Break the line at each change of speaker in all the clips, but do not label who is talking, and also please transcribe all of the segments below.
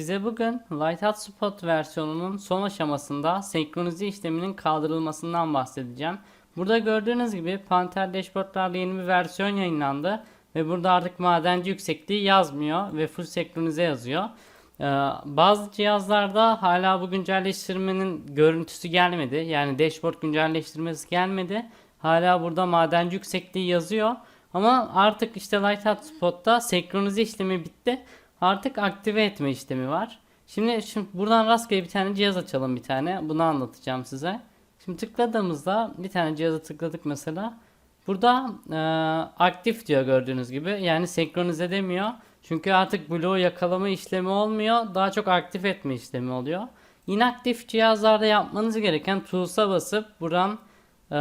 Size bugün Light Hotspot versiyonunun son aşamasında senkronize işleminin kaldırılmasından bahsedeceğim. Burada gördüğünüz gibi Panther Dashboard'larla yeni bir versiyon yayınlandı ve burada artık madenci yüksekliği yazmıyor ve full senkronize yazıyor. Ee, bazı cihazlarda hala bu güncelleştirmenin görüntüsü gelmedi. Yani dashboard güncelleştirmesi gelmedi. Hala burada madenci yüksekliği yazıyor. Ama artık işte Light Hotspot'ta senkronize işlemi bitti. Artık aktive etme işlemi var. Şimdi, şimdi buradan rastgele bir tane cihaz açalım bir tane. Bunu anlatacağım size. Şimdi tıkladığımızda bir tane cihaza tıkladık mesela. Burada e, aktif diyor gördüğünüz gibi. Yani senkronize demiyor. Çünkü artık bloğu yakalama işlemi olmuyor. Daha çok aktif etme işlemi oluyor. Inaktif cihazlarda yapmanız gereken Tools'a basıp buradan e,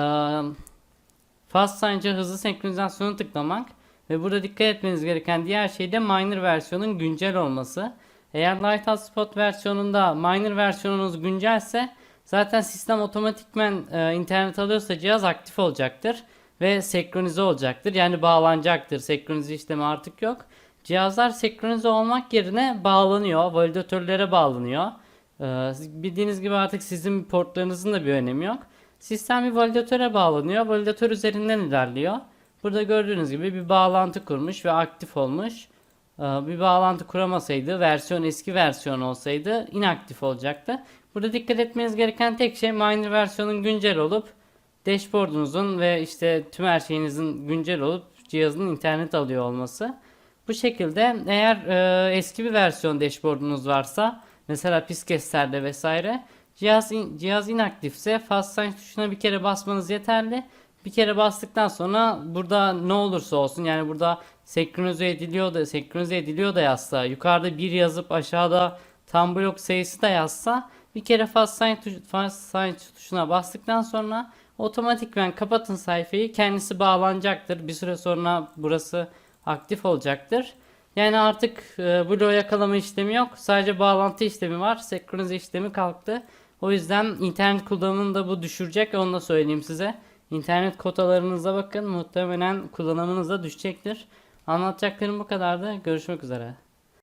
Fast Signature hızlı senkronizasyonu tıklamak ve burada dikkat etmeniz gereken diğer şey de minor versiyonun güncel olması. Eğer Light Hotspot versiyonunda minor versiyonunuz güncelse zaten sistem otomatikmen e, internet alıyorsa cihaz aktif olacaktır ve senkronize olacaktır. Yani bağlanacaktır. Senkronize işlemi artık yok. Cihazlar senkronize olmak yerine bağlanıyor. Validatörlere bağlanıyor. Ee, bildiğiniz gibi artık sizin portlarınızın da bir önemi yok. Sistem bir validatöre bağlanıyor. Validatör üzerinden ilerliyor. Burada gördüğünüz gibi bir bağlantı kurmuş ve aktif olmuş. Ee, bir bağlantı kuramasaydı, versiyon eski versiyon olsaydı inaktif olacaktı. Burada dikkat etmeniz gereken tek şey minor versiyonun güncel olup dashboard'unuzun ve işte tüm her şeyinizin güncel olup cihazın internet alıyor olması. Bu şekilde eğer e, eski bir versiyon dashboard'unuz varsa mesela Piskesler'de vesaire cihaz in, cihaz inaktifse fast sign tuşuna bir kere basmanız yeterli. Bir kere bastıktan sonra burada ne olursa olsun yani burada senkronize ediliyor da senkronize ediliyor da yazsa yukarıda bir yazıp aşağıda tam blok sayısı da yazsa bir kere fast sign, tuş, fast sign tuşuna bastıktan sonra otomatikmen kapatın sayfayı kendisi bağlanacaktır. Bir süre sonra burası aktif olacaktır. Yani artık e, bloğu yakalama işlemi yok. Sadece bağlantı işlemi var. Senkronize işlemi kalktı. O yüzden internet kullanımını da bu düşürecek. Onu da söyleyeyim size. İnternet kotalarınıza bakın. Muhtemelen kullanımınız da düşecektir. Anlatacaklarım bu kadardı. Görüşmek üzere.